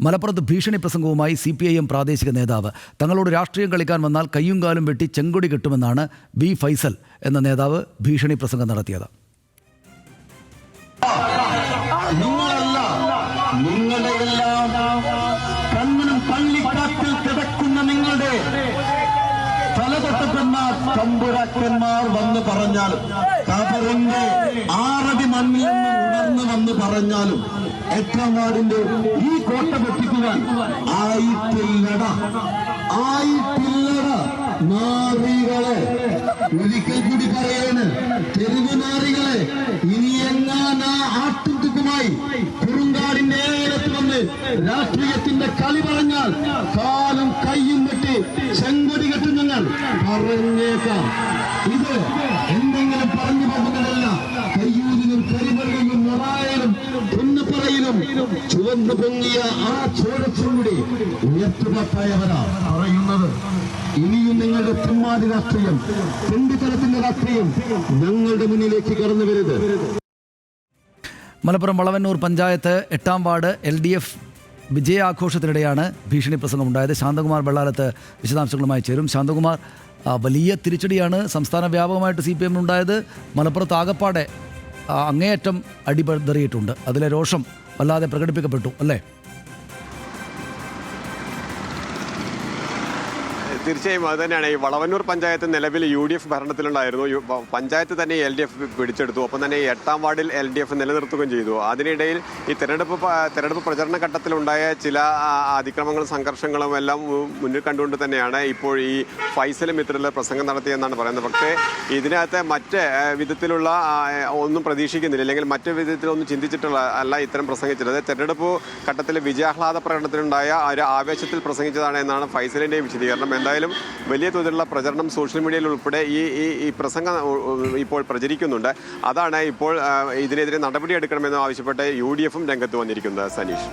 മലപ്പുറത്ത് ഭീഷണി പ്രസംഗവുമായി സി പി ഐ എം പ്രാദേശിക നേതാവ്. തങ്ങളോട് രാഷ്ട്രീയം കളിക്കാൻ വന്നാൽ കയ്യും കാലും വെട്ടി ചെങ്കൊടി കിട്ടുമെന്നാണ് ബി ഫൈസൽ എന്ന നേതാവ് ഭീഷണി പ്രസംഗം നടത്തിയത്. നിങ്ങളുടെ തലതൊട്ടപ്പന്മാർ തമ്പുരാക്കന്മാർ വന്ന് പറഞ്ഞാലും കബറിന്റെ ആറടി മണ്ണിൽ നിന്ന് ഉണർന്നു വന്ന് പറഞ്ഞാലും എത്രമാടിന്റെ ഈ കോട്ട പൊട്ടിക്കുവാൻ ആയിട്ടില്ലട. ആയിട്ടില്ലട. നാറികളെ ഒരിക്കൽ കൂടി പറയാണ് തെരുവ് നാറികളെ ഇനി എങ്ങാനാ ആട്ടുതുക്കുമായി കുറുങ്കാടിന്റെ ഏലത്ത് വന്ന് രാഷ്ട്രീയത്തിന്റെ കളി പറഞ്ഞാൽ കാലും കയ്യും വെട്ടി ചെങ്കൊടി കെട്ടും ഞങ്ങൾ പറഞ്ഞേക്കാം. ഇത് എന്തെങ്കിലും പുന്നപ്പറയിലും ചുവന്നു പൊങ്ങിയ ആ ചോരച്ചുമുടി ഉയർത്തുപട്ടായവരാ പറയുന്നത്. ഇനിയും നിങ്ങളുടെ തെമ്മാതി രാഷ്ട്രീയം തെണ്ടിത്തരത്തിന്റെ രാഷ്ട്രീയം ഞങ്ങളുടെ മുന്നിലേക്ക് കടന്നു വരുത് മലപ്പുറം വളവന്നൂർ പഞ്ചായത്ത് എട്ടാം വാർഡ് എൽ ഡി എഫ് വിജയാഘോഷത്തിനിടെയാണ് ഭീഷണി പ്രസംഗം ഉണ്ടായത് ശാന്തകുമാർ വെള്ളാലത്ത് വിശദാംശങ്ങളുമായി ചേരും. ശാന്തകുമാർ വലിയ തിരിച്ചടിയാണ് സംസ്ഥാന വ്യാപകമായിട്ട് സി പി എമ്മിനുണ്ടായത്. മലപ്പുറത്ത് ആകപ്പാടെ അങ്ങേയറ്റം അടിപതറിയിട്ടുണ്ട്. അതിലെ രോഷം വല്ലാതെ പ്രകടിപ്പിക്കപ്പെട്ടു അല്ലേ? തീർച്ചയായും അത് തന്നെയാണ്. ഈ വളവന്നൂർ പഞ്ചായത്ത് നിലവിൽ യു ഡി എഫ് ഭരണത്തിലുണ്ടായിരുന്നു പഞ്ചായത്ത് തന്നെ എൽ ഡി എഫ് പിടിച്ചെടുത്തു. ഒപ്പം തന്നെ എട്ടാം വാർഡിൽ എൽ ഡി എഫ് നിലനിർത്തുകയും ചെയ്തു. അതിനിടയിൽ ഈ തെരഞ്ഞെടുപ്പ് തെരഞ്ഞെടുപ്പ് പ്രചരണ ഘട്ടത്തിലുണ്ടായ ചില അതിക്രമങ്ങളും സംഘർഷങ്ങളും എല്ലാം മുന്നിൽ കണ്ടുകൊണ്ട് തന്നെയാണ് ഇപ്പോൾ ഈ ഫൈസലും ഇത്തരത്തിലുള്ള പ്രസംഗം നടത്തിയെന്നാണ് പറയുന്നത്. പക്ഷേ ഇതിനകത്ത് മറ്റ് വിധത്തിലുള്ള ഒന്നും പ്രതീക്ഷിക്കുന്നില്ല. അല്ലെങ്കിൽ മറ്റു വിധത്തിലൊന്നും ചിന്തിച്ചിട്ടുള്ള അല്ല ഇത്തരം പ്രസംഗിച്ചത്. തെരഞ്ഞെടുപ്പ് ഘട്ടത്തിൽ വിജയാഹ്ലാദ പ്രകടനത്തിലുണ്ടായ ഒരു ആവേശത്തിൽ പ്രസംഗിച്ചതാണ് എന്നാണ് ഫൈസലിന്റെയും വിശദീകരണം. എന്തായാലും വലിയ തോതിലുള്ള പ്രചരണം സോഷ്യൽ മീഡിയയിൽ ഉൾപ്പെടെ ഈ ഈ പ്രസംഗം ഇപ്പോൾ പ്രചരിക്കുന്നുണ്ട്. അതാണ് ഇപ്പോൾ ഇതിനെതിരെ നടപടിയെടുക്കണമെന്ന് ആവശ്യപ്പെട്ട് യു ഡി എഫും രംഗത്ത് വന്നിരിക്കുന്നത് സനീഷ്.